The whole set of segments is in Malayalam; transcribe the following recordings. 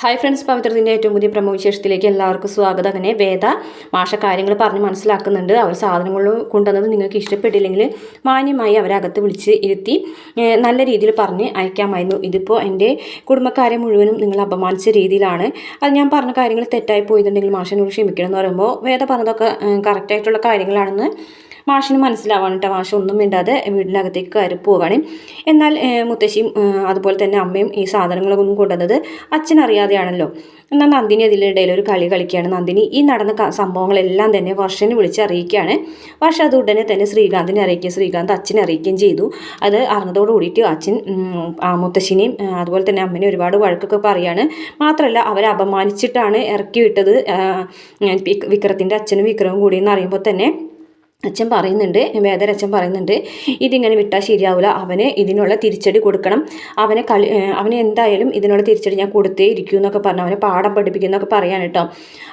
ഹായ് ഫ്രണ്ട്സ് പവിത്രത്തിന്റെ ഏറ്റവും പുതിയ പ്രമുഖ വിശേഷത്തിലേക്ക് എല്ലാവർക്കും സ്വാഗതം. അങ്ങനെ വേദ മാഷ കാര്യങ്ങൾ പറഞ്ഞ് മനസ്സിലാക്കുന്നുണ്ട്. അവർ സാധനങ്ങൾ കൊണ്ടുവന്നത് നിങ്ങൾക്ക് ഇഷ്ടപ്പെട്ടില്ലെങ്കിൽ മാന്യമായി അവരെ അകത്ത് വിളിച്ച് ഇരുത്തി നല്ല രീതിയിൽ പറഞ്ഞ് അയക്കാമായിരുന്നു. ഇതിപ്പോൾ എന്റെ കുടുംബക്കാരെ മുഴുവനും നിങ്ങൾ അപമാനിച്ച രീതിയിലാണ്. അത് ഞാൻ പറഞ്ഞ കാര്യങ്ങൾ തെറ്റായി പോയിട്ടുണ്ടെങ്കിൽ മാഷനോട് ക്ഷമിക്കണം എന്ന് പറയുമ്പോൾ വേദ പറഞ്ഞതൊക്കെ കറക്റ്റായിട്ടുള്ള കാര്യങ്ങളാണെന്ന് മാഷിന് മനസ്സിലാവാണ് കേട്ടോ മാഷ് ഒന്നും മിണ്ടാതെ വീടിനകത്തേക്ക് കയറി പോവുകയാണ് എന്നാൽ മുത്തശ്ശിയും അതുപോലെ തന്നെ അമ്മയും ഈ സാധനങ്ങളൊന്നും കൊണ്ടുവന്നത് അച്ഛനറിയാതെയാണല്ലോ. എന്നാൽ നന്ദിനി അതിലിടയിൽ ഒരു കളി കളിക്കുകയാണ്. നന്ദിനി ഈ നടന്ന സംഭവങ്ങളെല്ലാം തന്നെ വർഷനെ വിളിച്ച് അറിയിക്കുകയാണ്. വർഷ അത് ഉടനെ തന്നെ ശ്രീകാന്തിനെ അറിയിക്കുകയും ശ്രീകാന്ത് അച്ഛനെ അറിയിക്കുകയും ചെയ്തു. അത് അറിഞ്ഞതോട് കൂടിയിട്ട് അച്ഛൻ മുത്തശ്ശിനെയും അതുപോലെ തന്നെ അമ്മനെ ഒരുപാട് വഴക്കൊക്കെ പറയാണ്. മാത്രമല്ല അവരെ അപമാനിച്ചിട്ടാണ് ഇറക്കി വിട്ടത് വിക്രത്തിന്റെ അച്ഛനും വിക്രവും കൂടിയെന്ന് അറിയുമ്പോൾ തന്നെ അച്ഛൻ പറയുന്നുണ്ട് വേദരച്ഛൻ പറയുന്നുണ്ട് ഇതിങ്ങനെ വിട്ടാൽ ശരിയാവില്ല അവന് ഇതിനുള്ള തിരിച്ചടി കൊടുക്കണം. അവനെ കളി അവന് എന്തായാലും ഇതിനുള്ള തിരിച്ചടി ഞാൻ കൊടുത്തേ ഇരിക്കൂ എന്നൊക്കെ പറഞ്ഞു അവനെ പാഠം പഠിപ്പിക്കുന്നൊക്കെ പറയാൻ കേട്ടോ.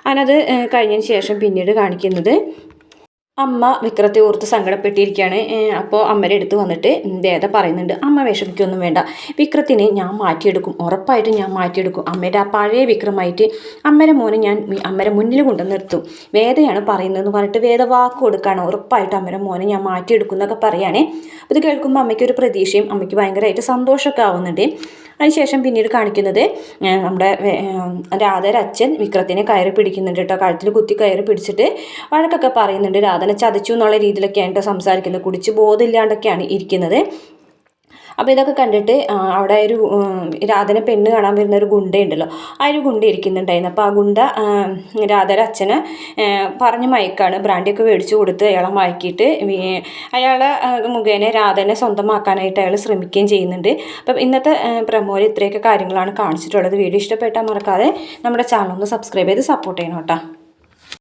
അവനത് കഴിഞ്ഞതിന് ശേഷം പിന്നീട് കാണിക്കുന്നത് അമ്മ വിക്രത്തെ ഓർത്ത് സങ്കടപ്പെട്ടിരിക്കുകയാണ്. അപ്പോൾ അമ്മയുടെ അടുത്ത് വന്നിട്ട് ദേത പറയുന്നുണ്ട് അമ്മ വിഷമിക്കൊന്നും വേണ്ട. വിക്രത്തിനെ ഞാൻ മാറ്റിയെടുക്കും. ഉറപ്പായിട്ടും ഞാൻ മാറ്റിയെടുക്കും. അമ്മയുടെ ആ പഴയ വിക്രമായിട്ട് അമ്മയുടെ മോനെ ഞാൻ അമ്മയുടെ മുന്നിൽ കൊണ്ടു നിർത്തും. വേദയാണ് പറയുന്നതെന്ന് പറഞ്ഞിട്ട് വേദ വാക്ക് കൊടുക്കുകയാണ് ഉറപ്പായിട്ട് അമ്മയുടെ മോനെ ഞാൻ മാറ്റിയെടുക്കും എന്നൊക്കെ പറയുകയാണേ അത് കേൾക്കുമ്പോൾ അമ്മയ്ക്ക് ഒരു പ്രതീക്ഷയും അമ്മയ്ക്ക് ഭയങ്കരമായിട്ട് സന്തോഷമൊക്കെ ആവുന്നുണ്ട്. അതിനുശേഷം പിന്നീട് കാണിക്കുന്നത് നമ്മുടെ രാധയുടെ അച്ഛൻ വിക്രത്തിനെ കയറി പിടിക്കുന്നുണ്ട് കേട്ടോ. കഴുത്തിൽ കുത്തി കയറി പിടിച്ചിട്ട് വഴക്കൊക്കെ പറയുന്നുണ്ട്. രാധനെ ചതച്ചു എന്നുള്ള രീതിയിലൊക്കെയാണ് കേട്ടോ സംസാരിക്കുന്നത്. കുടിച്ച് ബോധമില്ലാണ്ടൊക്കെയാണ് ഇരിക്കുന്നത്. അപ്പോൾ ഇതൊക്കെ കണ്ടിട്ട് അവിടെ ഒരു രാധനെ പെണ്ണ് കാണാൻ വരുന്ന ഒരു ഗുണ്ടയുണ്ടല്ലോ. ആ ഒരു ഗുണ്ട ഇരിക്കുന്നുണ്ടായിരുന്നു. അപ്പോൾ ആ ഗുണ്ട രാധയുടെ അച്ഛനെ പറഞ്ഞ് മയക്കാണ്. ബ്രാൻഡിയൊക്കെ മേടിച്ചു കൊടുത്ത് അയാളെ മയക്കിയിട്ട് അയാളെ മുഖേന രാധനെ സ്വന്തമാക്കാനായിട്ട് അയാൾ ശ്രമിക്കുകയും ചെയ്യുന്നുണ്ട്. അപ്പം ഇന്നത്തെ പ്രമോയിൽ ഇത്രയൊക്കെ കാര്യങ്ങളാണ് കാണിച്ചിട്ടുള്ളത്. വീഡിയോ ഇഷ്ടപ്പെട്ടാൽ മറക്കാതെ നമ്മുടെ ചാനൽ ഒന്ന് സബ്സ്ക്രൈബ് ചെയ്ത് സപ്പോർട്ട് ചെയ്യണം കേട്ടോ.